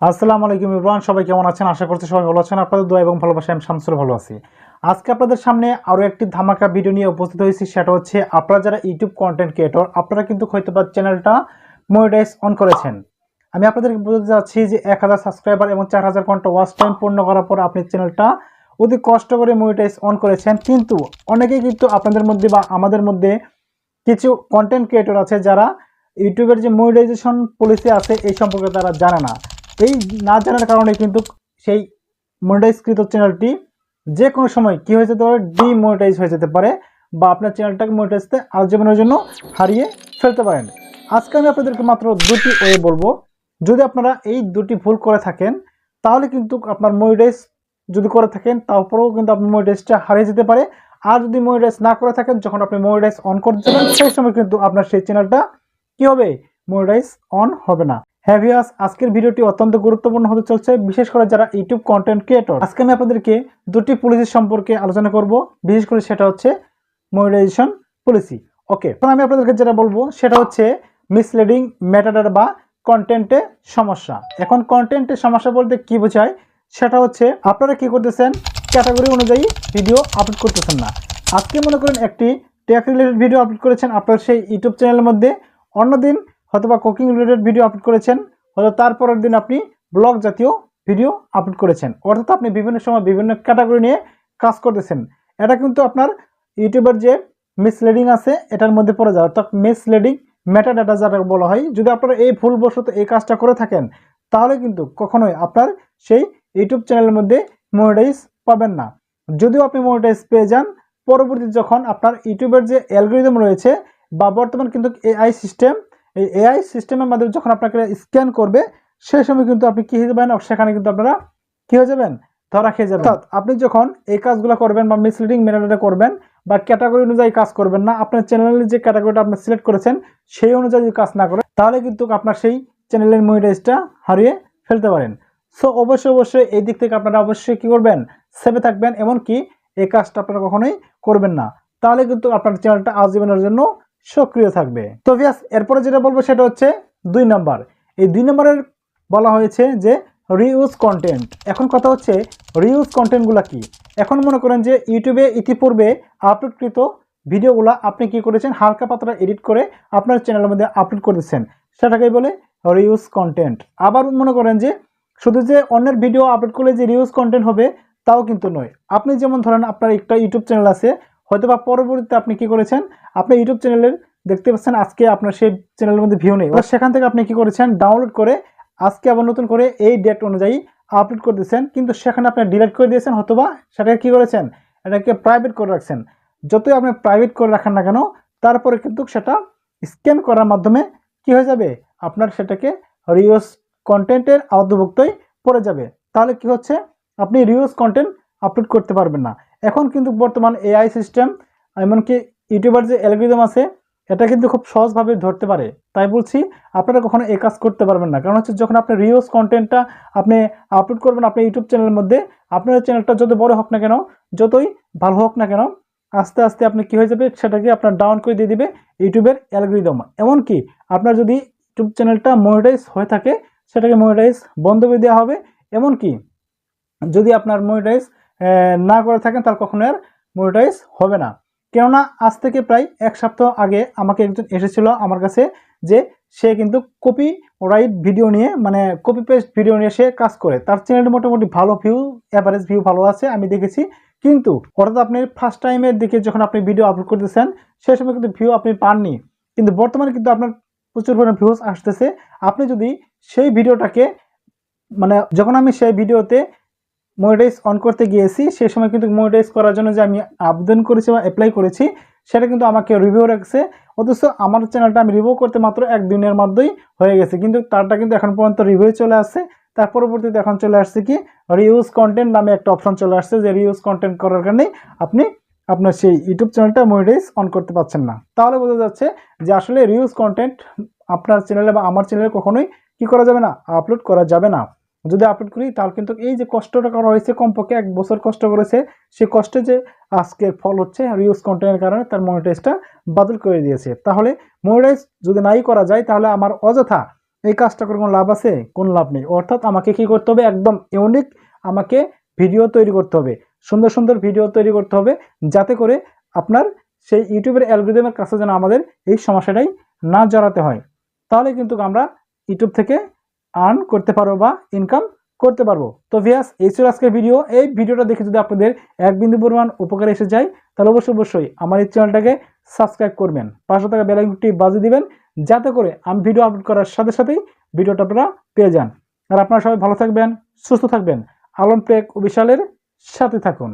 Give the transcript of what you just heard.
আসসালামু আলাইকুম ইব্রান, সবাই কেমন আছেন? আশা করছি সবাই ভালো আছেন। আপনাদের দোয়া এবং ভালোবাসা আমি শামসুর ভালো আছি। আজকে আপনাদের সামনে আরও একটি ধামাকা ভিডিও নিয়ে উপস্থিত হয়েছি, সেটা হচ্ছে আপনারা যারা ইউটিউব কন্টেন্ট ক্রিয়েটর আপনারা কিন্তু হয়তো বা চ্যানেলটা মনিটাইজ অন করেছেন। আমি আপনাদেরকে বলতে চাচ্ছি যে এক হাজার সাবস্ক্রাইবার এবং চার হাজার ঘণ্টা ওয়াচ টাইম পূর্ণ করার পর আপনি চ্যানেলটা অতি কষ্ট করে মনিটাইজ অন করেছেন। কিন্তু অনেকেই কিন্তু আপনাদের মধ্যে বা আমাদের মধ্যে কিছু কন্টেন্ট ক্রিয়েটর আছে যারা ইউটিউবের যে মনিটাইজেশন পলিসি আছে, এই সম্পর্কে তারা জানে না। এই না জানার কারণে কিন্তু সেই মনিটাইজকৃত চ্যানেলটি যে কোনো সময় কি হয়ে যেতে পারে? ডিমনিটাইজ হয়ে যেতে পারে বা আপনার চ্যানেলটাকে মনিটাইজতে আজীবনের জন্য হারিয়ে ফেলতে পারেন। আজকে আমি আপনাদেরকে মাত্র দুটি ওয়ে বলব। যদি আপনারা এই দুটি ভুল করে থাকেন, তাহলে কিন্তু আপনার মনিটাইজ যদি করে থাকেন, তারপরেও কিন্তু আপনার মনিটাইজটা হারিয়ে যেতে পারে। আর যদি মনিটাইজ না করে থাকেন, যখন আপনি মনিটাইজ অন করতে যাবেন, সেই সময় কিন্তু আপনার সেই চ্যানেলটা কি হবে? মনিটাইজ অন হবে না। হ্যাঁ ভিউয়ার্স, আজকের ভিডিওটি অত্যন্ত গুরুত্বপূর্ণ হতে চলছে, বিশেষ করে যারা ইউটিউব কন্টেন্ট ক্রিয়েটর আজকে আমি আপনাদেরকে দুটি পলিসি সম্পর্কে আলোচনা করব, বিশেষ করে সেটা হচ্ছে মনিটাইজেশন পলিসি ওকে এখন আমি আপনাদেরকে যেটা বলব, সেটা হচ্ছে মিসলিডিং ম্যাটার বা কন্টেন্টে সমস্যা। এখন কন্টেন্টের সমস্যা বলতে কি বোঝায়, সেটা হচ্ছে আপনারা কি করতেছেন ক্যাটাগরি অনুযায়ী ভিডিও আপলোড করতেছেন না। আজকে মনে করেন একটি টেক রিলেটেড ভিডিও আপলোড করেছেন আপনার সেই ইউটিউব চ্যানেলের মধ্যে, অন্যদিন হয়তোবা কুকিং রিলেটেড ভিডিও আপলোড করেছেন, হয়তো তারপরের দিন আপনি ব্লগ জাতীয় ভিডিও আপলোড করেছেন। অর্থাৎ আপনি বিভিন্ন সময় বিভিন্ন ক্যাটাগরি নিয়ে কাজ করতেছেন। এটা কিন্তু আপনার ইউটিউবের যে মিসলিডিং আছে, এটার মধ্যে পড়ে যায়। অর্থাৎ মিসলিডিং মেটা ডাটা যাটা বলা হয়, যদি আপনারা এই ভুলবশত এই কাজটা করে থাকেন, তাহলে কিন্তু কখনোই আপনার সেই ইউটিউব চ্যানেলের মধ্যে মনিটাইজ পাবেন না। যদিও আপনি মনিটাইজ পেয়ে যান পরবর্তী যখন আপনার ইউটিউবের যে অ্যালগোরিদম রয়েছে, বা বর্তমান কিন্তু এআই সিস্টেম এই এআই সিস্টেমের মাধ্যমে যখন আপনাকে স্ক্যান করবে, সেই সময় কিন্তু আপনি কী হয়ে যাবেন সেখানে কিন্তু আপনারা কী হয়ে যাবেন? ধরা খেয়ে যাবেন। অর্থাৎ আপনি যখন এই কাজগুলো করবেন বা মিসলিডিং মেটাডাটা করবেন বা ক্যাটাগরি অনুযায়ী কাজ করবেন না, আপনার চ্যানেলের যে ক্যাটাগরিটা আপনি সিলেক্ট করেছেন, সেই অনুযায়ী যদি কাজ না করেন, তাহলে কিন্তু আপনার সেই চ্যানেলের মনিটাইজটা হারিয়ে ফেলতে পারেন। সো অবশ্যই অবশ্যই এই দিক থেকে আপনারা অবশ্যই কী করবেন? সেভে থাকবেন, এমনকি এই কাজটা আপনারা কখনোই করবেন না। তাহলে কিন্তু আপনার চ্যানেলটা আজীবনের জন্য সক্রিয় থাকবে। তো ভিয়াস, এরপরে যেটা বলব সেটা হচ্ছে দুই নাম্বার। এই দুই নম্বরের বলা হয়েছে যে রিউজ কন্টেন্ট এখন কথা হচ্ছে রিউজ কন্টেন্টগুলো কি? এখন মনে করেন যে ইউটিউবে ইতিপূর্বে আপলোডকৃত ভিডিওগুলো আপনি কি করেছেন? হালকা পাতলা এডিট করে আপনার চ্যানেলের মধ্যে আপলোড করেছেন সেটাকেই বলে রিউজ কন্টেন্ট আবার মনে করেন যে শুধু যে অন্যের ভিডিও আপলোড করলে যে রিউজ কন্টেন্ট হবে, তাও কিন্তু নয়। আপনি যেমন ধরেন আপনার একটা ইউটিউব চ্যানেল আছে হয়তো বা পরবর্তীতে আপনি কি করেছেন? আপনার ইউটিউব চ্যানেলের দেখতে পাচ্ছেন, আজকে আপনার সেই চ্যানেলের মধ্যে ভিউ নেই। সেখান থেকে আপনি কি করেছেন? ডাউনলোড করে আজকে আবার নতুন করে এই ডেট অনুযায়ী আপলোড করে দিয়েছেন। কিন্তু সেখানে আপনি ডিলিট করে দিয়েছেন, হয়তোবা সেটাকে কি করেছেন? এটাকে প্রাইভেট করে রাখছেন। যতই আপনি প্রাইভেট করে রাখেন না কেন, তারপরে কিন্তু সেটা স্ক্যান করার মাধ্যমে কি হয়ে যাবে? আপনার সেটাকে রিউজ কন্টেন্টের আওতাভুক্তই পড়ে যাবে। তাহলে কি হচ্ছে? আপনি রিউজ কন্টেন্ট আপলোড করতে পারবেন না। এখন কিন্তু বর্তমান এআই সিস্টেম এমনকি ইউটিউবার যে অ্যালগোরিদম আছে, এটা কিন্তু খুব সহজভাবে ধরতে পারে। তাই বলছি, আপনারা কখনো এই কাজ করতে পারবেন না। কারণ হচ্ছে যখন আপনি রিউজ কন্টেন্টটা আপনি আপলোড করবেন আপনি ইউটিউব চ্যানেলের মধ্যে, আপনার চ্যানেলটা যত বড় হোক না কেন, যতই ভালো হোক না কেন, আস্তে আস্তে আপনি কি হয়ে যাবে, সেটাকে আপনার ডাউন করে দিয়ে দিবে ইউটিউবের অ্যালগোরিদম এমনকি আপনার যদি ইউটিউব চ্যানেলটা মনিটাইজ হয়ে থাকে, সেটাকে মনিটাইজ বন্ধ করে দেওয়া হবে। এমনকি যদি আপনার মনিটাইজ না করে থাকেন তার কখনো আর মনিটাইজ হবে না। কেননা, আজ থেকে প্রায় এক সপ্তাহ আগে আমাকে একজন এসেছিল আমার কাছে যে সে কিন্তু কপি রাইট ভিডিও নিয়ে মানে কপি পেস্ট ভিডিও নিয়ে সে কাজ করে। তার চ্যানেলে মোটামুটি ভালো ভিউ অ্যাভারেজ ভিউ ভালো আছে, আমি দেখেছি। কিন্তু অর্থাৎ আপনি ফার্স্ট টাইমের দিকে যখন আপনি ভিডিও আপলোড করতেছেন সেই সময় কিন্তু ভিউ আপনি পাননি। কিন্তু বর্তমানে কিন্তু আপনার প্রচুর পরিমাণে ভিউজ আসতেছে। আপনি যদি সেই ভিডিওটাকে মানে যখন আমি সেই ভিডিওতে মনিটাইজ অন করতে গিয়েছি সেই সময় কিন্তু মনিটাইজ করার জন্য যে আমি আবেদন করেছি বা অ্যাপ্লাই করেছি, সেটা কিন্তু আমাকে রিভিউ রাখছে। অথচ আমার চ্যানেলটা আমি রিভিউ করতে মাত্র এক দিনের মধ্যেই হয়ে গেছে। কিন্তু তারটা কিন্তু এখন পর্যন্ত রিভিউ চলে আসছে। তার পরবর্তীতে এখন চলে আসছে কি? রিউজ কন্টেন্ট নামে একটা অপশন চলে আসছে যে রিউজ কন্টেন্ট করার কারণে আপনি আপনার সেই ইউটিউব চ্যানেলটা মনিটাইজ অন করতে পারছেন না। তাহলে বোঝা যাচ্ছে যে আসলে রিউজ কন্টেন্ট আপনার চ্যানেলে বা আমার চ্যানেলে কখনোই কি করা যাবে না? আপলোড করা যাবে না। যদি আপলোড করি, তাহলে কিন্তু এই যে কষ্টটা করা হয়েছে, কমপক্ষে এক বছর কষ্ট করেছে, সে কষ্টে যে আজকের ফল হচ্ছে রিউজ কন্টেন্টের কারণে তার মনিটাইজটা বাতিল করে দিয়েছে। তাহলে মনিটাইজ যদি নাই করা যায়, তাহলে আমার অযথা এই কাজটা করে কোনো লাভ আছে? কোনো লাভ নেই। অর্থাৎ আমাকে কি করতে হবে? একদম ইউনিক আমাকে ভিডিও তৈরি করতে হবে। সুন্দর সুন্দর ভিডিও তৈরি করতে হবে, যাতে করে আপনার সেই ইউটিউবের অ্যালগোরিদমের কাছে যেন আমাদের এই সমস্যাটাই না জড়াতে হয়। তাহলে কিন্তু আমরা ইউটিউব থেকে আর্ন করতে পারব বা ইনকাম করতে পারব। তো ভিয়াস, এই ছিল আজকের ভিডিও এই ভিডিওটা দেখে যদি আপনাদের এক বিন্দু পরিমাণ উপকার এসে যায়, তাহলে অবশ্যই অবশ্যই আমার এই চ্যানেলটাকে সাবস্ক্রাইব করবেন। পাঁচশো টাকা বেলাইকনটি বাজিয়ে দিবেন, যাতে করে আমি ভিডিও আপলোড করার সাথে সাথেই ভিডিওটা আপনারা পেয়ে যান। আর আপনারা সবাই ভালো থাকবেন, সুস্থ থাকবেন। আলম প্রেক ও বিশালের সাথে থাকুন।